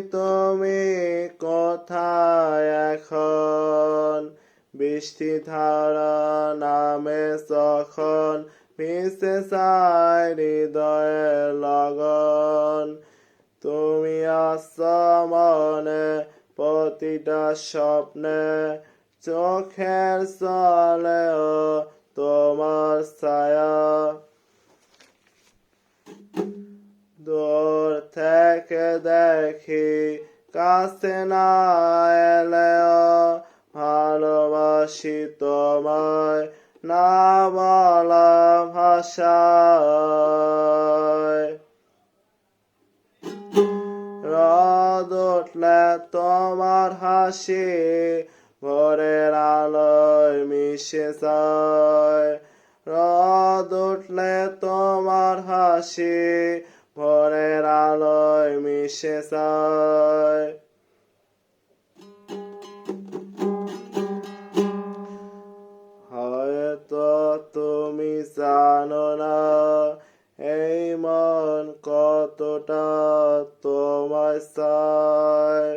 তুমি কথায় এখন। বৃষ্টি ধারা নামে সখন মিশে সাই হৃদয়ে লগন। তুমি আসনে প্রতিটা স্বপ্নে, চোখের চলে তোমার ছায়া। দূর থেকে দেখি, কাছে না ভালোবাসি তোমায় না বলা ভাষায়। রদ উঠলে তোমার হাসি ভোরের আলোয় মিশে যায়। রদ উঠলে তোমার হাসি ভোরের আলোয় মিশে যায়। হয়তো তুমি জানো না এই মন কতটা তোমায় চায়।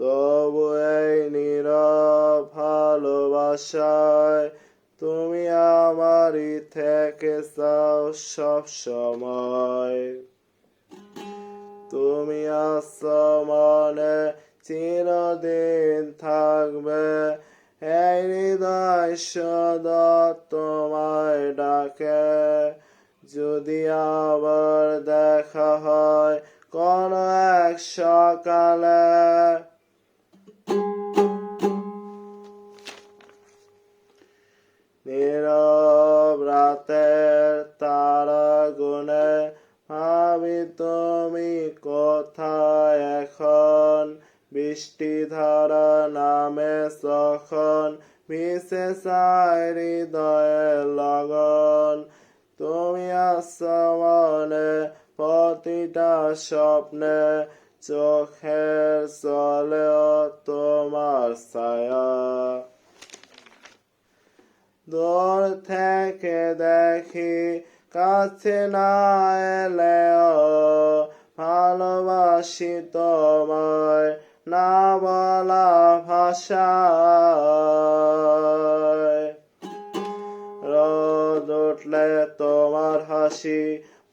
তবু এই নীরব ভালোবাসায় তুমি আমারই থেকে চাও সব সময়। তুমি আসমানে মনে চিরদিন থাকবে। এই হৃদয় সদা তোমায় ডাকে। যদি আবার দেখা হয় কোন এক সকালে বৃষ্টি ধারা নামে যখন মিশে চায় হৃদয়ের লগন। তুমি আসো মনে প্রতিটা স্বপ্নে চোখের চলে তোমার ছায়া। দূর থেকে দেখি কাছে না এলেও ভালোবাসি তোমায়। না বলা ভাষায়। রোদ উঠলে তোমার হাসি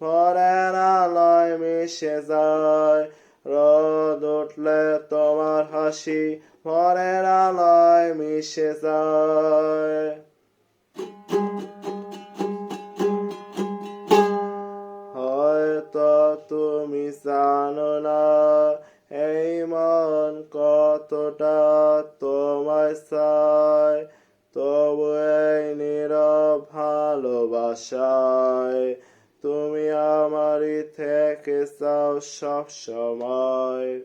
ভোরের আলোয় মিশে যায়। রোদ উঠলে তোমার হাসি ভোরের আলোয় মিশে যায়। হয়তো তুমি জানো না কতটা তোমায় চায় তবু নীরব ভালোবাসায় তুমি আমারই থেকে চাও সব সময়।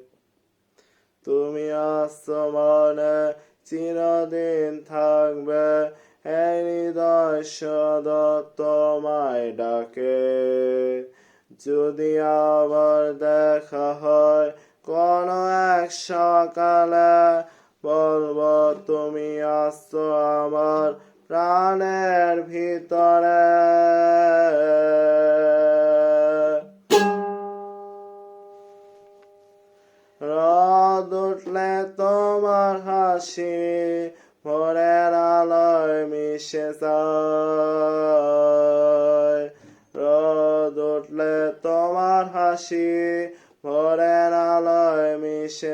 তুমি আসো মনে, চিরদিন থাকবে, এই হৃদয় সদা তোমায় ডাকে। যদি আবার দেখা হয় সকালে বলব, তুমি আসছো আমার প্রাণের ভিতরে। রদ উঠলে তোমার হাসি ভোরের আলোয় মিশে রদ উঠলে তোমার হাসি মিশে